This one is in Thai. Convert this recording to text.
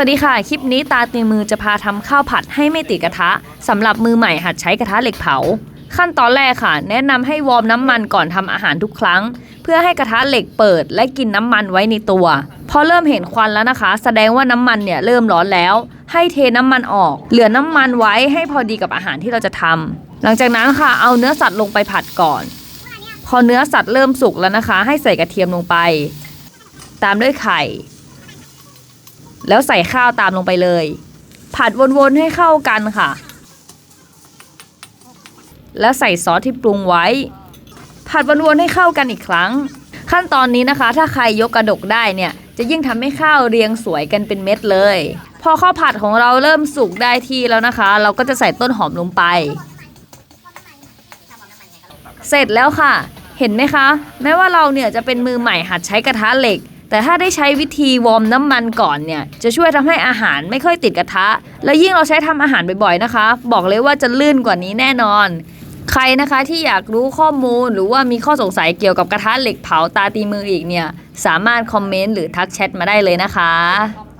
วัสดีค่ะ คลิปนี้ตาตีมือจะพาทำข้าวผัดให้ไม่ติดกระทะสำหรับมือใหม่หัดใช้กระทะเหล็กเผา ขั้นตอนแรกค่ะ แนะนำให้วอร์มน้ำมันก่อนทำอาหารทุกครั้ง เพื่อให้กระทะเหล็กเปิดและกินน้ำมันไว้ในตัว พอเริ่มเห็นควันแล้วนะคะ แสดงว่าน้ำมันเนี่ยเริ่มร้อนแล้ว ให้เทน้ำมันออก เหลือน้ำมันไว้ให้พอดีกับอาหารที่เราจะทำหลังจากนั้นค่ะเอาเนื้อสัตว์ลงไปผัดก่อน พอเนื้อสัตว์เริ่มสุกแล้วนะคะ ให้ใส่กระเทียมลงไป ตามด้วยไข่ แล้วใส่ข้าวตามลงไปเลย ผัดวนๆให้เข้ากันค่ะ แล้วใส่ซอสที่ปรุงไว้ ผัดวนๆให้เข้ากันอีกครั้ง ขั้นตอนนี้นะคะ ถ้าใครยกกระดกได้เนี่ยจะยิ่งทำให้ข้าวเรียงสวยกันเป็นเม็ดเลย พอข้าวผัดของเราเริ่มสุกได้ที่แล้วนะคะ เราก็จะใส่ต้นหอมลงไป เสร็จแล้วค่ะ เห็นไหมคะ แม้ว่าเราเนี่ยจะเป็นมือใหม่หัดใช้กระทะเหล็ก แต่ถ้าได้ใช้วิธีวอร์มน้ำมันก่อนเนี่ย จะช่วยทำให้อาหารไม่ค่อยติดกระทะ และยิ่งเราใช้ทำอาหารบ่อยๆนะคะ บอกเลยว่าจะลื่นกว่านี้แน่นอน ใครนะคะที่อยากรู้ข้อมูลหรือว่ามีข้อสงสัยเกี่ยวกับกระทะเหล็กเผาตาตีมืออีกเนี่ย สามารถคอมเมนต์หรือทักแชทมาได้เลยนะคะ